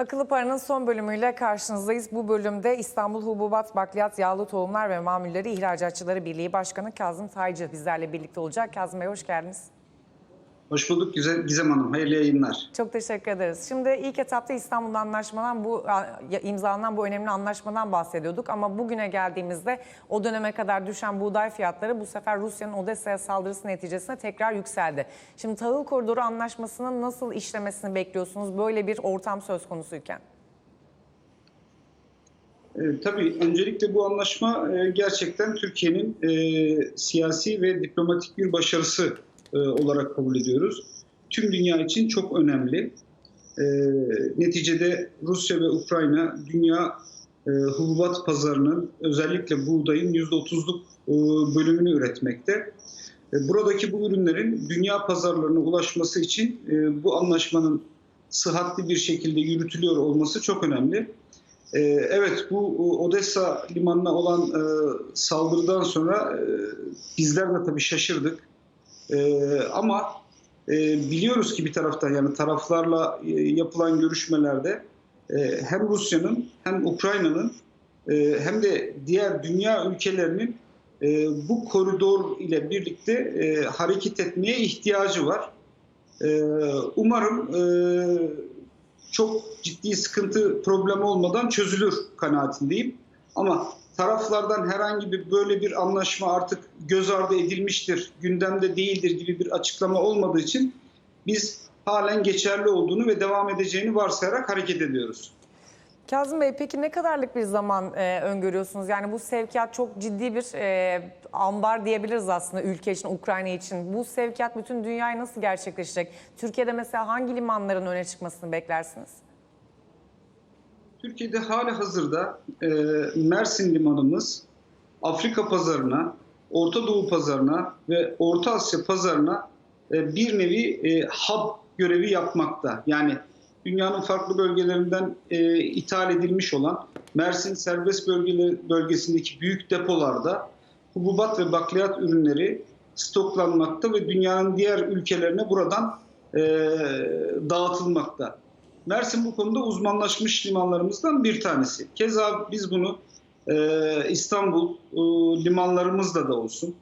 Akıllı Para'nın son bölümüyle karşınızdayız. Bu bölümde İstanbul Hububat, Bakliyat, Yağlı Tohumlar ve Mamulleri İhracatçıları Birliği Başkanı Kazım Taycı bizlerle birlikte olacak. Kazım Bey hoş geldiniz. Hoş bulduk Gizem Hanım. Hayırlı yayınlar. Çok teşekkür ederiz. Şimdi ilk etapta İstanbul'da anlaşmadan bu imzalanan bu önemli anlaşmadan bahsediyorduk ama bugüne geldiğimizde o döneme kadar düşen buğday fiyatları bu sefer Rusya'nın Odessa'ya saldırısı neticesinde tekrar yükseldi. Şimdi tahıl koridoru anlaşmasının nasıl işlemesini bekliyorsunuz böyle bir ortam söz konusuyken? Ee, tabii öncelikle bu anlaşma e, gerçekten Türkiye'nin e, siyasi ve diplomatik bir başarısı e, olarak kabul ediyoruz. Tüm dünya için çok önemli. E, neticede Rusya ve Ukrayna dünya e, hububat pazarının özellikle buğdayın %30'luk e, bölümünü üretmekte. E, Buradaki bu ürünlerin dünya pazarlarına ulaşması için bu anlaşmanın sıhhatli bir şekilde yürütülüyor olması çok önemli. Evet bu Odessa limanına olan saldırıdan sonra bizler de tabii şaşırdık. E, Ama e, biliyoruz ki bir taraftan yani taraflarla e, yapılan görüşmelerde e, hem Rusya'nın hem Ukrayna'nın e, hem de diğer dünya ülkelerinin e, bu koridor ile birlikte e, hareket etmeye ihtiyacı var. E, Umarım e, çok ciddi sıkıntı problemi olmadan çözülür kanaatindeyim. Ama taraflardan herhangi bir böyle bir anlaşma artık göz ardı edilmiştir, gündemde değildir gibi bir açıklama olmadığı için biz halen geçerli olduğunu ve devam edeceğini varsayarak hareket ediyoruz. Kazım Bey peki ne kadarlık bir zaman e, öngörüyorsunuz? Yani bu sevkiyat çok ciddi bir e, ambar diyebiliriz aslında ülke için, Ukrayna için. Bu sevkiyat bütün dünyaya nasıl gerçekleşecek? Türkiye'de mesela hangi limanların öne çıkmasını beklersiniz? Türkiye'de hali hazırda e, Mersin limanımız Afrika pazarına, Orta Doğu pazarına ve Orta Asya pazarına e, bir nevi e, hub görevi yapmakta. Yani dünyanın farklı bölgelerinden e, ithal edilmiş olan Mersin serbest bölgeleri, bölgesindeki büyük depolarda hububat ve bakliyat ürünleri stoklanmakta ve dünyanın diğer ülkelerine buradan e, dağıtılmakta. Mersin bu konuda uzmanlaşmış limanlarımızdan bir tanesi. Keza biz bunu e, İstanbul e, limanlarımızda da olsun,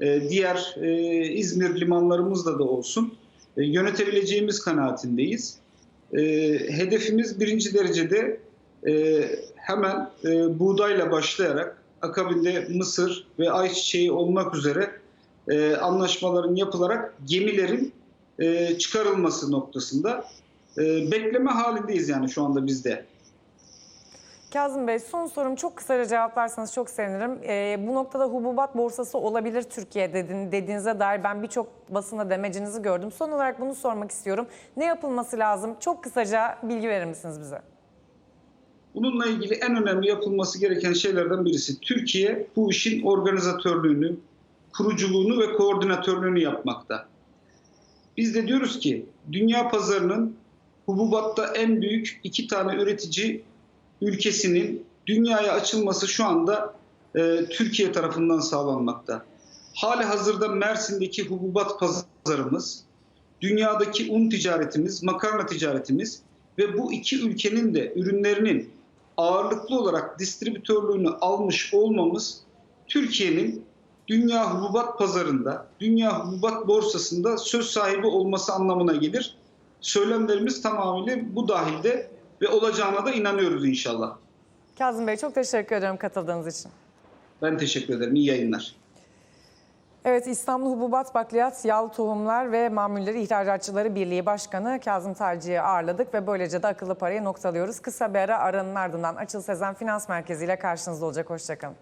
e, diğer e, İzmir limanlarımızda da olsun e, yönetebileceğimiz kanaatindeyiz. E, hedefimiz birinci derecede e, hemen e, buğdayla başlayarak akabinde mısır ve ayçiçeği olmak üzere e, anlaşmaların yapılarak gemilerin e, çıkarılması noktasında e, bekleme halindeyiz yani şu anda bizde. Kazım Bey son sorum çok kısaca cevaplarsanız çok sevinirim. E, bu noktada hububat borsası olabilir Türkiye dedin, dediğinize dair ben birçok basında demecinizi gördüm. Son olarak bunu sormak istiyorum. Ne yapılması lazım? Çok kısaca bilgi verir misiniz bize? Bununla ilgili en önemli yapılması gereken şeylerden birisi Türkiye bu işin organizatörlüğünü, kuruculuğunu ve koordinatörlüğünü yapmakta. Biz de diyoruz ki dünya pazarının hububatta en büyük iki tane üretici ülkesinin dünyaya açılması şu anda e, Türkiye tarafından sağlanmakta. Hali hazırda Mersin'deki hububat pazarımız, dünyadaki un ticaretimiz, makarna ticaretimiz ve bu iki ülkenin de ürünlerinin ağırlıklı olarak distribütörlüğünü almış olmamız Türkiye'nin dünya hububat pazarında, dünya hububat borsasında söz sahibi olması anlamına gelir. Söylemlerimiz tamamıyla bu dahilde ve olacağına da inanıyoruz inşallah. Kazım Bey çok teşekkür ederim katıldığınız için. Ben teşekkür ederim. İyi yayınlar. Evet İstanbul Hububat Bakliyat Yağlı Tohumlar ve Mamulleri İhracatçıları Birliği Başkanı Kazım Tacı'yı ağırladık ve böylece de akıllı parayı noktalıyoruz. Kısa bir ara aranın ardından Açıl Sezen Finans Merkezi ile karşınızda olacak. Hoşçakalın.